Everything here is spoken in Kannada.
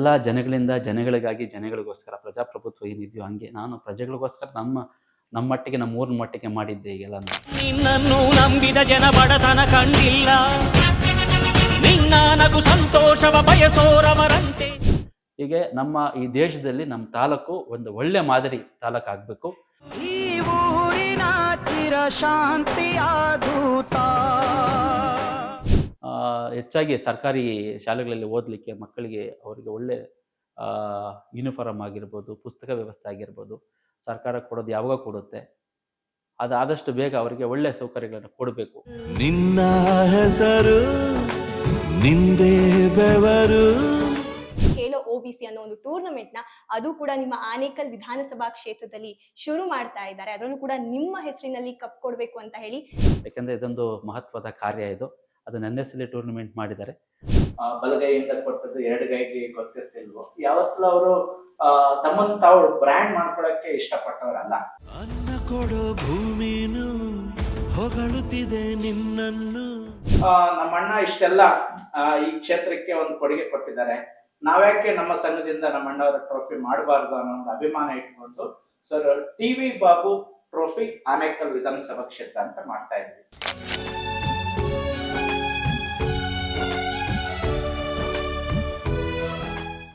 ಎಲ್ಲ ಜನಗಳಿಂದ ಜನಗಳಿಗಾಗಿ ಜನಗಳಿಗೋಸ್ಕರ ಪ್ರಜಾಪ್ರಭುತ್ವ ಏನಿದೆಯೋ ಹಂಗೆ ನಾನು ಪ್ರಜೆಗಳಿಗೋಸ್ಕರ ನಮ್ಮ ನಮ್ಮ ಮಟ್ಟಿಗೆ ನಮ್ಮ ಊರಿನ ಮಟ್ಟಿಗೆ ಮಾಡಿದ್ದೆ ಈಗೆಲ್ಲ ನಿನ್ನನ್ನು ನಂಬಿದ ಜನ ಬಡತನ ಕಂಡಿಲ್ಲ. ನಿನ್ನ ನಗು ಸಂತೋಷವ ಬಯಸೋರವರಂತೆ. ಹೀಗೆ ನಮ್ಮ ಈ ದೇಶದಲ್ಲಿ ನಮ್ಮ ತಾಲೂಕು ಒಂದು ಒಳ್ಳೆ ಮಾದರಿ ತಾಲೂಕು ಆಗಬೇಕು. ಈ ಊರಿನ ಚಿರ ಶಾಂತಿಯ ದೂತ. ಹೆಚ್ಚಾಗಿ ಸರ್ಕಾರಿ ಶಾಲೆಗಳಲ್ಲಿ ಓದಲಿಕ್ಕೆ ಮಕ್ಕಳಿಗೆ ಅವರಿಗೆ ಒಳ್ಳೆ ಯೂನಿಫಾರ್ಮ್ ಆಗಿರ್ಬೋದು ಪುಸ್ತಕ ವ್ಯವಸ್ಥೆ ಆಗಿರ್ಬೋದು ಸರ್ಕಾರ ಕೊಡೋದು ಯಾವಾಗ ಕೊಡುತ್ತೆ. ಅದು ಆದಷ್ಟು ಬೇಗ ಅವರಿಗೆ ಒಳ್ಳೆ ಸೌಕರ್ಯಗಳನ್ನು ಕೊಡಬೇಕು. ನಿನ್ನ ಹೆಸರು ನಿಂದೇ ಬೆವರು. ಖೇಲೋ ಸಿ ಅನ್ನೋ ಒಂದು ಟೂರ್ನಮೆಂಟ್ನ ಅದು ಕೂಡ ನಿಮ್ಮ ಆನೇಕಲ್ ವಿಧಾನಸಭಾ ಕ್ಷೇತ್ರದಲ್ಲಿ ಶುರು ಮಾಡ್ತಾ ಇದ್ದಾರೆ. ಅದರಲ್ಲೂ ಕೂಡ ನಿಮ್ಮ ಹೆಸರಿನಲ್ಲಿ ಕಪ್ ಕೊಡಬೇಕು ಅಂತ ಹೇಳಿ. ಯಾಕಂದ್ರೆ ಇದೊಂದು ಮಹತ್ವದ ಕಾರ್ಯ ಇದು. ಅದು ನನ್ನ ಹೆಸರಲ್ಲಿ ಟೂರ್ನಮೆಂಟ್ ಮಾಡಿದ್ದಾರೆ. ಬಲಗೈಯಿಂದ ಕೊಟ್ಟದ್ದು ಎರಡು ಗೈಗೆ ಗೊತ್ತಿರ್ತಿಲ್ವೋ? ಯಾವತ್ತೂ ಅವರು ತಮ್ಮನ್ನು ತಾವು ಬ್ರ್ಯಾಂಡ್ ಮಾಡ್ಕೊಳಕ್ಕೆ ಇಷ್ಟಪಟ್ಟವರಲ್ಲ. ಅನ್ನ ಕೊಡೋ ಭೂಮಿನು ಹೊಗಳುತ್ತಿದೆ ನಿನ್ನನ್ನು. ಆ, ನಮ್ಮ ಅಣ್ಣ ಇಷ್ಟೆಲ್ಲ ಈ ಕ್ಷೇತ್ರಕ್ಕೆ ಒಂದು ಕೊಡುಗೆ ಕೊಟ್ಟಿದ್ದಾರೆ. ನಾವ್ಯಾಕೆ ನಮ್ಮ ಸಂಘದಿಂದ ನಮ್ಮ ಅಣ್ಣವರ ಟ್ರೋಫಿ ಮಾಡಬಾರ್ದು ಅನ್ನೋ ಒಂದು ಅಭಿಮಾನ ಇಟ್ಕೊಂಡು sir T V Babu trophy Anekal ವಿಧಾನಸಭಾ ಕ್ಷೇತ್ರ ಅಂತ ಮಾಡ್ತಾ ಇದ್ವಿ